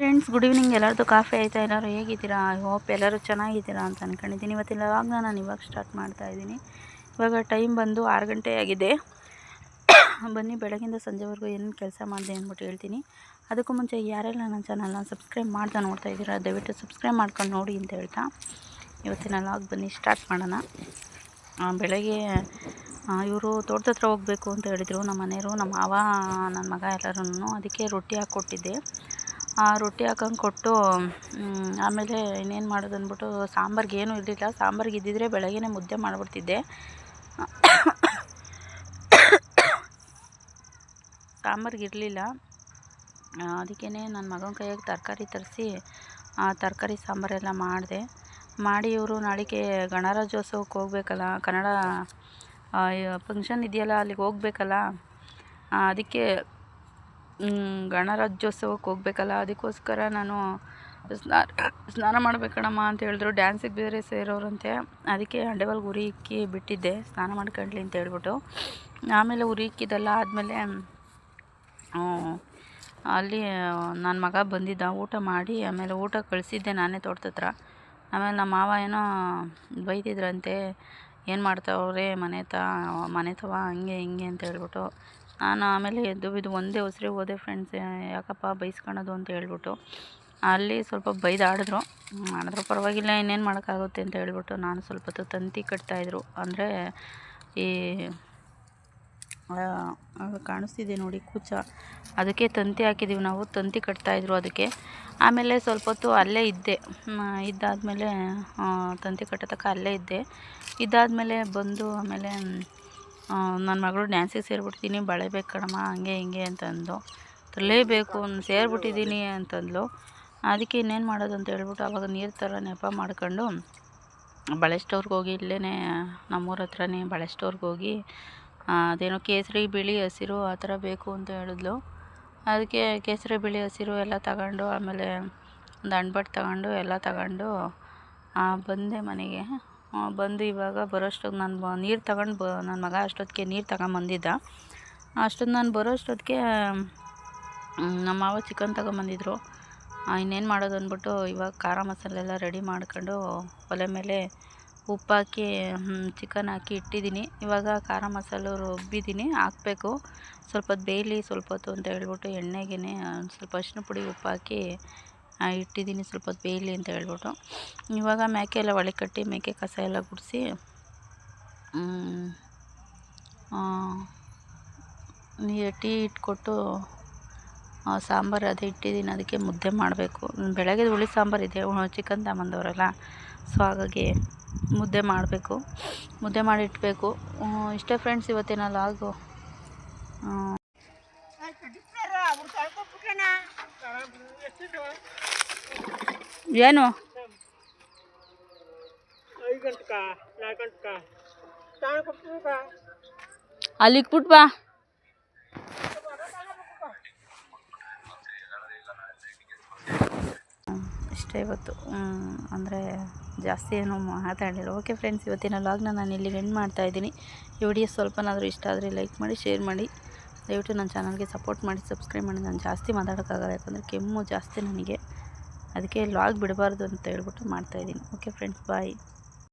Friends good evening ಎಲ್ಲರದ್ದು coffee ಆಯಿತಾ? ಎಲ್ಲರೂ ಹೇಗಿದ್ದೀರಾ? ಐ ಹೋಪ್ ಎಲ್ಲರೂ ಚೆನ್ನಾಗಿದ್ದೀರಾ ಅಂತ ಅಂದ್ಕೊಂಡಿದ್ದೀನಿ ಇವತ್ತಿನ ಲಾಗ್ನ ನಾನು ಇವಾಗ ಸ್ಟಾರ್ಟ್ ಮಾಡ್ತಾ ಇದ್ದೀನಿ. ಇವಾಗ ಟೈಮ್ ಬಂದು ಆರು ಗಂಟೆ ಆಗಿದೆ. ಬನ್ನಿ, ಬೆಳಗಿಂದ ಸಂಜೆವರೆಗೂ ಏನು ಕೆಲಸ ಮಾಡಿದೆ ಅಂದ್ಬಿಟ್ಟು ಹೇಳ್ತೀನಿ. ಅದಕ್ಕೂ ಮುಂಚೆ ಯಾರೆಲ್ಲ ನನ್ನ ಚಾನಲ್ನ ಸಬ್ಸ್ಕ್ರೈಬ್ ಮಾಡ್ತಾ ನೋಡ್ತಾ ಇದ್ದೀರಾ, ದಯವಿಟ್ಟು ಸಬ್ಸ್ಕ್ರೈಬ್ ಮಾಡ್ಕೊಂಡು ನೋಡಿ ಅಂತ ಹೇಳ್ತಾ ಇವತ್ತಿನ ಲಾಗ್ ಬನ್ನಿ ಸ್ಟಾರ್ಟ್ ಮಾಡೋಣ. ಬೆಳಗ್ಗೆ ಇವರು ತೋಟದ ಹತ್ರ ಹೋಗಬೇಕು ಅಂತ ಹೇಳಿದರು. ನಮ್ಮ ಮನೆಯವರು ನಮ್ಮ ಮಾವ ನನ್ನ ಮಗ ಎಲ್ಲರೂ ಅದಕ್ಕೆ ರೊಟ್ಟಿ ಹಾಕ್ಕೊಟ್ಟಿದ್ದೆ. ರೊಟ್ಟಿ ಹಾಕೊಂಡು ಕೊಟ್ಟು ಆಮೇಲೆ ಇನ್ನೇನು ಮಾಡೋದು ಅಂದ್ಬಿಟ್ಟು ಸಾಂಬಾರ್ಗೆ ಏನೂ ಇರಲಿಲ್ಲ. ಸಾಂಬಾರ್ಗೆ ಇದ್ದಿದ್ರೆ ಬೆಳಗ್ಗೆನೇ ಮುದ್ದೆ ಮಾಡಿಬಿಡ್ತಿದ್ದೆ. ಸಾಂಬಾರ್ಗೆ ಇರಲಿಲ್ಲ. ಅದಕ್ಕೇ ನನ್ನ ಮಗನ ಕೈಯಾಗೆ ತರಕಾರಿ ತರಿಸಿ ತರಕಾರಿ ಸಾಂಬಾರೆಲ್ಲ ಮಾಡಿದೆ. ಮಾಡಿ ಇವರು ನಾಳೆಗೆ ಗಣರಾಜ್ಯೋತ್ಸವಕ್ಕೆ ಹೋಗ್ಬೇಕಲ್ಲ, ಕನ್ನಡ ಫಂಕ್ಷನ್ ಇದೆಯಲ್ಲ, ಅಲ್ಲಿಗೆ ಹೋಗ್ಬೇಕಲ್ಲ ಅದಕ್ಕೆ ಗಣರಾಜ್ಯೋತ್ಸವಕ್ಕೆ ಹೋಗ್ಬೇಕಲ್ಲ, ಅದಕ್ಕೋಸ್ಕರ ನಾನು ಸ್ನಾನ ಸ್ನಾನ ಮಾಡ್ಬೇಕಣಮ್ಮ ಅಂತ ಹೇಳಿದ್ರು. ಡ್ಯಾನ್ಸಿಗೆ ಬೇರೆ ಸೇರೋರಂತೆ. ಅದಕ್ಕೆ ಹಂಡೆವಲ್ಗೆ ಉರಿ ಇಕ್ಕಿ ಬಿಟ್ಟಿದ್ದೆ, ಸ್ನಾನ ಮಾಡ್ಕೊಂಡ್ಲಿ ಅಂತ ಹೇಳ್ಬಿಟ್ಟು. ಆಮೇಲೆ ಉರಿ ಇಕ್ಕಿದ್ದೆಲ್ಲ ಆದಮೇಲೆ ಅಲ್ಲಿ ನನ್ನ ಮಗ ಬಂದಿದ್ದ, ಊಟ ಮಾಡಿ, ಆಮೇಲೆ ಊಟ ಕಳಿಸಿದ್ದೆ ನಾನೇ ತೋಟದತ್ರ ಆಮೇಲೆ ನಮ್ಮ ಮಾವ ಏನೋ ಬೈತಿದ್ರಂತೆ ಏನು ಮಾಡ್ತಾವ್ರೆ, ಮನೆ ತ, ಮನೆ ತವ, ಹಂಗೆ, ಹಿಂಗೆ ಅಂತ ಹೇಳ್ಬಿಟ್ಟು. ನಾನು ಆಮೇಲೆ ಎದ್ದು ಬಿದ್ದು ಒಂದೇ ಉಸಿರಿ ಹೋದೆ ಫ್ರೆಂಡ್ಸ್ ಯಾಕಪ್ಪ ಬೈಸ್ಕೊಳೋದು ಅಂತ ಹೇಳ್ಬಿಟ್ಟು. ಅಲ್ಲಿ ಸ್ವಲ್ಪ ಬೈದಾಡಿದ್ರು. ಮಾಡಿದ್ರು ಪರವಾಗಿಲ್ಲ, ಇನ್ನೇನು ಮಾಡೋಕ್ಕಾಗುತ್ತೆ ಅಂತ ಹೇಳ್ಬಿಟ್ಟು ನಾನು ಸ್ವಲ್ಪ ಹೊತ್ತು ತಂತಿ ಕಟ್ತಾಯಿದ್ರು ಅಂದರೆ ಈ ಕಾಣಿಸ್ತಿದೆ ನೋಡಿ ಕೂಚ. ಅದಕ್ಕೆ ತಂತಿ ಹಾಕಿದ್ದೀವಿ ನಾವು, ತಂತಿ ಕಟ್ತಾಯಿದ್ರು ಅದಕ್ಕೆ. ಆಮೇಲೆ ಸ್ವಲ್ಪ ಹೊತ್ತು ಅಲ್ಲೇ ಇದ್ದೆ. ಇದ್ದಾದಮೇಲೆ ತಂತಿ ಕಟ್ಟೋ ತನಕ ಅಲ್ಲೇ ಇದ್ದೆ. ಇದಾದಮೇಲೆ ಬಂದು ಆಮೇಲೆ ನನ್ನ ಮಗಳು ಡ್ಯಾನ್ಸಿಗೆ ಸೇರಿಬಿಡ್ತೀನಿ, ಬಳೆ ಬೇಕು ಕಣಮ್ಮ, ಹಂಗೆ ಹಿಂಗೆ ಅಂತಂದು ತರಲೇಬೇಕು ಸೇರಿಬಿಟ್ಟಿದ್ದೀನಿ ಅಂತಂದ್ಲು. ಅದಕ್ಕೆ ಇನ್ನೇನು ಮಾಡೋದು ಅಂತ ಹೇಳ್ಬಿಟ್ಟು ಅವಾಗ ನೀರು ಥರ ನೆಪ ಮಾಡ್ಕೊಂಡು, ಬಳೆ ಸ್ಟೋರ್ಗೆ ಹೋಗಿ ಇಲ್ಲೇ ನಮ್ಮೂರ ಹತ್ರನೇ ಬಳೆ ಸ್ಟೋರ್ಗೆ ಹೋಗಿ ಅದೇನೋ ಕೇಸರಿ, ಬಿಳಿ ಹಸಿರು ಆ ಥರ ಬೇಕು ಅಂತ ಹೇಳಿದ್ಲು. ಅದಕ್ಕೆ ಕೇಸರಿ, ಬಿಳಿ ಹಸಿರು ಎಲ್ಲ ತಗೊಂಡು, ಆಮೇಲೆ ಒಂದು ಅಣ್ಬಟ್ಟು ತಗೊಂಡು ಎಲ್ಲ ತಗೊಂಡು ಬಂದೆ ಮನೆಗೆ. ಬಂದು ಇವಾಗ ಬರೋಷ್ಟೊತ್ತಿಗೆ ನಾನು ಬ ನೀರು ತಗೊಂಡು ಬ ನನ್ನ ಮಗ ಅಷ್ಟೊತ್ತಿಗೆ ನೀರು ತಗೊಂಬಂದಿದ್ದ ಅಷ್ಟೊತ್ತು ನಾನು ಬರೋ ಅಷ್ಟೊತ್ತಿಗೆ ನಮ್ಮ ಮಾವ ಚಿಕನ್ ತಗೊಂಬಂದಿದ್ರು ಇನ್ನೇನು ಮಾಡೋದು ಅಂದ್ಬಿಟ್ಟು ಇವಾಗ ಖಾರ ಮಸಾಲೆ ಎಲ್ಲ ರೆಡಿ ಮಾಡ್ಕೊಂಡು ಒಲೆ ಮೇಲೆ ಉಪ್ಪಾಕಿ ಚಿಕನ್ ಹಾಕಿ ಇಟ್ಟಿದ್ದೀನಿ. ಇವಾಗ ಖಾರ ಮಸಾಲೆ ರುಬ್ಬಿದ್ದೀನಿ ಹಾಕಬೇಕು. ಸ್ವಲ್ಪ ಬೇಯಲಿ ಸ್ವಲ್ಪ ಹೊತ್ತು ಅಂತ ಹೇಳ್ಬಿಟ್ಟು ಎಣ್ಣೆಗೆ ಸ್ವಲ್ಪ ಅರ್ಶಿನ ಪುಡಿ ಉಪ್ಪು ಹಾಕಿ ಆ, ಇಟ್ಟಿದ್ದೀನಿ ಸ್ವಲ್ಪ ಹೊತ್ತು ಬೇಯಲಿ ಅಂತ ಹೇಳ್ಬಿಟ್ಟು. ಇವಾಗ ಮೇಕೆ ಎಲ್ಲ ಒಳೆ ಕಟ್ಟಿ ಮೇಕೆ ಕಸ ಎಲ್ಲ ಗುಡಿಸಿ ನೀರು ಟೀ ಇಟ್ಕೊಟ್ಟು ಸಾಂಬಾರು ಅದೇ ಇಟ್ಟಿದ್ದೀನಿ. ಅದಕ್ಕೆ ಮುದ್ದೆ ಮಾಡಬೇಕು. ಬೆಳಗ್ಗೆ ಹುಳಿ ಸಾಂಬಾರು ಇದೆ ಚಿಕನ್ ತಗೊಂಬಂದವ್ರಲ್ಲ ಸೊ ಹಾಗಾಗಿ ಮುದ್ದೆ ಮಾಡಬೇಕು. ಮುದ್ದೆ ಮಾಡಿ ಇಡಬೇಕು ಇಷ್ಟೇ ಫ್ರೆಂಡ್ಸ್ ಇವತ್ತಿನ ಲಾಗು. ಏನು? ಅಲ್ಲಿಗೆ ಬಿಟ್ಟು ಬಾ. ಇಷ್ಟೇ ಇವತ್ತು. ಅಂದರೆ ಜಾಸ್ತಿ ಏನು ಮಾತಾಡಿಲ್ಲ ಓಕೆ ಫ್ರೆಂಡ್ಸ್ ಇವತ್ತಿನ ಲಾಗ್ನ ನಾನು ಇಲ್ಲಿಗೆ ಎಂಡ್ ಮಾಡ್ತಾಯಿದ್ದೀನಿ ಈ ವಿಡಿಯೋ ಸ್ವಲ್ಪನಾದರೂ ಇಷ್ಟ ಆದರೆ ಲೈಕ್ ಮಾಡಿ ಶೇರ್ ಮಾಡಿ. ದಯವಿಟ್ಟು ನನ್ನ ಚಾನಲ್ಗೆ ಸಪೋರ್ಟ್ ಮಾಡಿ, ಸಬ್ಸ್ಕ್ರೈಬ್ ಮಾಡಿ. ನಾನು ಜಾಸ್ತಿ ಮಾತಾಡೋಕ್ಕಾಗಲ್ಲ, ಯಾಕಂದರೆ ಕೆಮ್ಮು ಜಾಸ್ತಿ ನನಗೆ. ಅದಕ್ಕೆ ಲಾಗ್ ಬಿಡಬಾರ್ದು ಅಂತ ಹೇಳ್ಬಿಟ್ಟು ಮಾಡ್ತಾಯಿದ್ದೀನಿ ಓಕೆ ಫ್ರೆಂಡ್ಸ್, ಬಾಯ್.